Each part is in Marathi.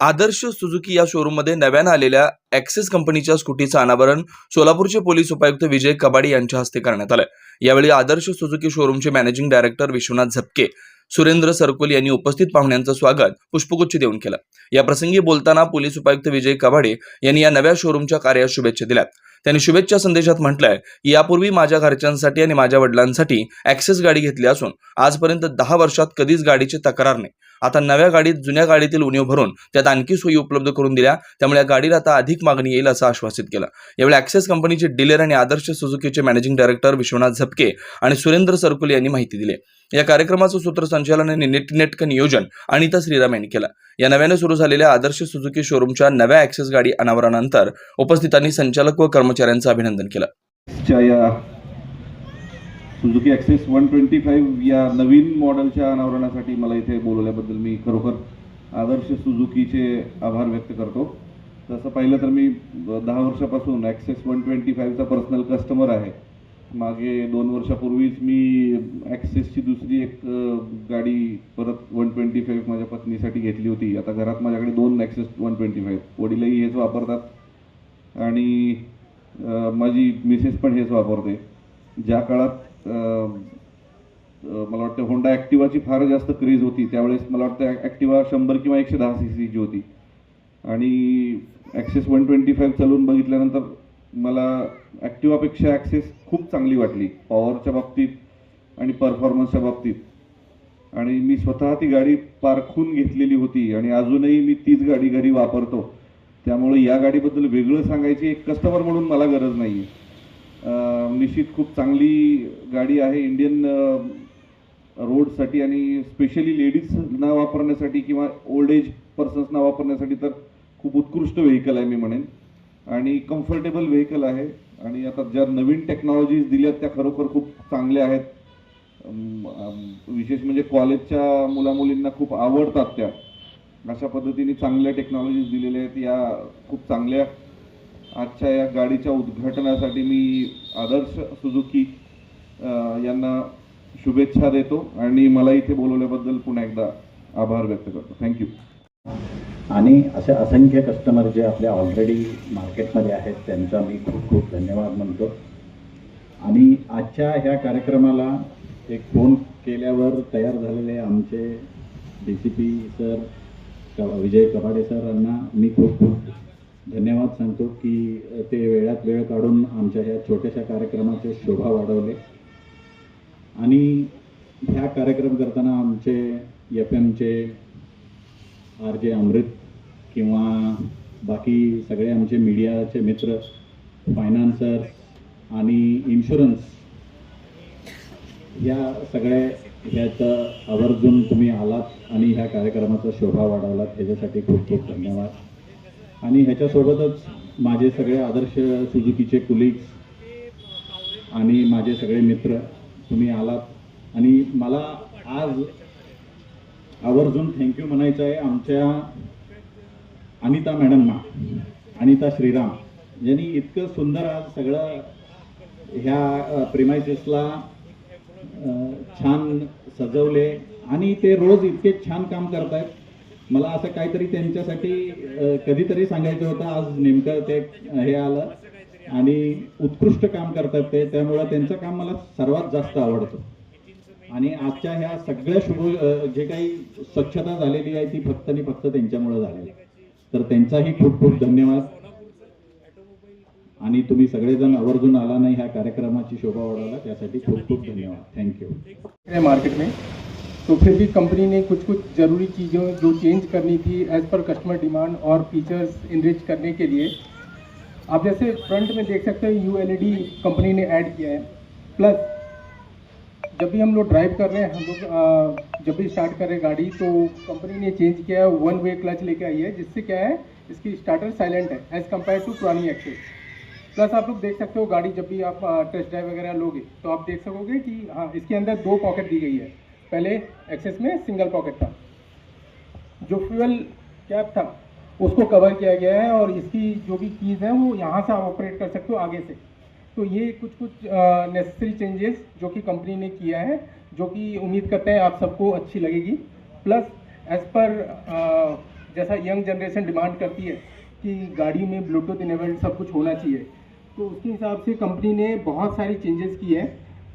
आदर्श सुझुकी या शोरूममध्ये नव्यानं आलेल्या ॲक्सेस कंपनीच्या स्कूटीचं अनावरण सोलापूरचे पोलीस उपायुक्त विजय कबाडी यांच्या हस्ते करण्यात आलं यावेळी आदर्श सुझुकी शोरूमचे मॅनेजिंग डायरेक्टर विश्वनाथ झपके सुरेंद्र सरकोल यांनी उपस्थित पाहुण्यांचं स्वागत पुष्पगुच्छ देऊन केलं. या प्रसंगी बोलताना पोलीस उपायुक्त विजय कबाडे यांनी या नव्या शोरूमच्या कार्यास शुभेच्छा दिल्यात. त्यांनी शुभेच्छा संदेशात म्हटलंय की यापूर्वी माझ्या घरच्यांसाठी आणि माझ्या वडिलांसाठी ऍक्सेस गाडी घेतली असून आजपर्यंत दहा वर्षात कधीच गाडीची तक्रार नाही. आता नव्या गाडीत जुन्या गाडीतील उणीव भरून त्यात आणखी सोयी उपलब्ध करून दिल्या त्यामुळे या गाडीला आता अधिक मागणी येईल असं आश्वासित केलं. यावेळी ॲक्सेस कंपनीचे डीलर आणि आदर्श सुझुकीचे मॅनेजिंग डायरेक्टर विश्वनाथ झपके आणि सुरेंद्र सरकुल यांनी माहिती दिली या कार्यक्रमाचं सूत्रसंचालन आणि नेटनेटकं नियोजन अनिता श्रीराम यांनी केलं. या नव्याने सुरू झालेल्या आदर्श सुझुकी शोरूमच्या नव्या ऍक्सेस गाडी अनावरणानंतर उपस्थितांनी संचालक व कर्मचाऱ्यांचं अभिनंदन केलं. Suzuki Access one twenty five या नवीन मॉडेलच्या अनावरणासाठी मला इथे बोलवल्याबद्दल मी खरोखर आदर्श सुझुकीचे आभार व्यक्त करतो. तसं पाहिलं तर मी दहा वर्षापासून ॲक्सेस वन ट्वेंटी फाईव्हचा पर्सनल कस्टमर आहे. मागे दोन वर्षापूर्वीच मी ॲक्सेसची दुसरी एक गाडी परत वन ट्वेंटी फाईव्ह माझ्या पत्नीसाठी घेतली होती. आता घरात माझ्याकडे दोन ॲक्सेस वन ट्वेंटी फाईव्ह वडीलही हेच वापरतात आणि माझी मिसेस पण हेच वापरते. ज्या काळात मला वाटतं होंडा ॲक्टिवाची फार जास्त क्रेज होती त्यावेळेस मला वाटतं ॲक्टिवा शंभर किंवा एकशे दहा सी सीची होती. आणि ॲक्सेस वन ट्वेंटी फाईव्ह चालवून बघितल्यानंतर मला ॲक्टिवापेक्षा ॲक्सेस खूप चांगली वाटली पॉवरच्या बाबतीत आणि परफॉर्मन्सच्या बाबतीत. आणि मी स्वतः ती गाडी पारखून घेतलेली होती आणि अजूनही मी तीच गाडी घरी वापरतो. त्यामुळे या गाडीबद्दल वेगळं सांगायची एक कस्टमर म्हणून मला गरज नाही आहे निश्चित खूप चांगली गाडी आहे. इंडियन रोडसाठी आणि स्पेशली लेडीजना वापरण्यासाठी किंवा ओल्ड एज पर्सन्सना वापरण्यासाठी तर खूप उत्कृष्ट व्हेकल आहे मी म्हणेन. आणि कम्फर्टेबल व्हेकल आहे. आणि आता ज्या नवीन टेक्नॉलॉजीज दिल्यात त्या खरोखर खूप चांगल्या आहेत. विशेष म्हणजे कॉलेजच्या मुलामुलींना खूप आवडतात त्या. अशा पद्धतीने चांगल्या टेक्नॉलॉजीज दिलेल्या आहेत. या खूप चांगल्या. आजच्या या गाडीच्या उद्घाटनासाठी मी आदर्श सुझुकी यांना शुभेच्छा देतो. आणि मला इथे बोलवल्याबद्दल पुन्हा एकदा आभार व्यक्त करतो. थँक्यू आणि असे असंख्य कस्टमर जे आपल्या ऑलरेडी मार्केटमध्ये आहेत त्यांचा मी खूप खूप धन्यवाद म्हणतो. आणि आजच्या ह्या कार्यक्रमाला एक फोन केल्यावर तयार झालेले आमचे D C P sir Vijay Kabade sir यांना मी खूप खूप धन्यवाद सांगतो की ते वेळात वेळ काढून आमच्या ह्या छोट्याशा कार्यक्रमाचे शोभा वाढवले. आणि ह्या कार्यक्रम करताना आमचे एफ एमचे आर जे अमृत किंवा बाकी सगळे आमचे मीडियाचे मित्र फायनान्सर आणि इन्शुरन्स या सगळ्या ह्याचं आवर्जून तुम्ही आलात आणि ह्या कार्यक्रमाचा शोभा वाढवलात. ह्याच्यासाठी खूप खूप धन्यवाद. आणि ह्याच्यासोबतच माझे सगळे आदर्श सुझुकीचे कुलिग्स आणि माझे सगळे मित्र तुम्ही आलात. आणि मला आज आवर्जून थँक्यू म्हणायचं आहे आमच्या अनिता मॅडमना. अनिता श्रीराम. यांनी इतकं सुंदर आज सगळं ह्या प्रिमायसेसला छान सजवले. आणि ते रोज इतके छान काम करतायत. मला असं काहीतरी त्यांच्यासाठी कधीतरी सांगायचं होतं. आज नेमकं ते हे आलं. आणि उत्कृष्ट काम करतात ते. त्यामुळं त्यांचं काम मला सर्वात जास्त आवडतं. आणि आजच्या ह्या सगळ्या शुभ जे काही स्वच्छता झालेली आहे ती फक्त आणि फक्त त्यांच्यामुळे झालेली तर त्यांचाही खूप खूप धन्यवाद. आणि तुम्ही सगळेजण आवर्जून आला नाही ह्या कार्यक्रमाची शोभा वाढवला त्यासाठी खूप खूप धन्यवाद. थँक्यू मार्केट में तो फिर भी कंपनी ने कुछ कुछ ज़रूरी चीज़ों जो चेंज करनी थी एज पर कस्टमर डिमांड और फीचर्स इनरिच करने के लिए आप जैसे फ्रंट में देख सकते हैं यू कंपनी ने ऐड किया है. प्लस जब भी हम लोग ड्राइव कर रहे हैं, हम लोग जब भी स्टार्ट कर रहे हैं गाड़ी तो कंपनी ने चेंज किया है वन वे क्लच लेके आई है, जिससे क्या है, इसकी स्टार्टर साइलेंट है एज कंपेयर टू पुरानी एक्सेस प्लस आप लोग देख सकते हो गाड़ी, जब भी आप टेस्ट ड्राइव वगैरह लोगे तो आप देख सकोगे कि हाँ इसके अंदर दो पॉकेट दी गई है। पहले एक्सेस में सिंगल पॉकेट था। जो फ्यूल कैप था, उसको कवर किया गया है और इसकी जो भी कीज़ है, वो यहाँ से आप ऑपरेट कर सकते हो आगे से। तो ये कुछ कुछ नेसेसरी चेंजेस जो कि कंपनी ने किया है, जो कि उम्मीद करते हैं आप सबको अच्छी लगेगी। प्लस एज पर जैसा यंग जनरेशन डिमांड करती है कि गाड़ी में ब्लूटूथ इनेबल्ड सब कुछ होना चाहिए तो उसके हिसाब से कंपनी ने बहुत सारी चेंजेस की है,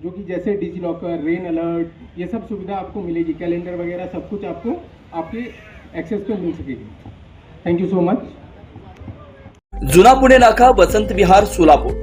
जो कि जैसे डिजी लॉकर रेन अलर्ट ये सब सुविधा आपको मिलेगी कैलेंडर वगैरह सब कुछ आपको, आपके एक्सेस पे मिल सकेगी। थैंक यू सो मच जुना पुणे नाका, वसंत विहार, सोलापूर।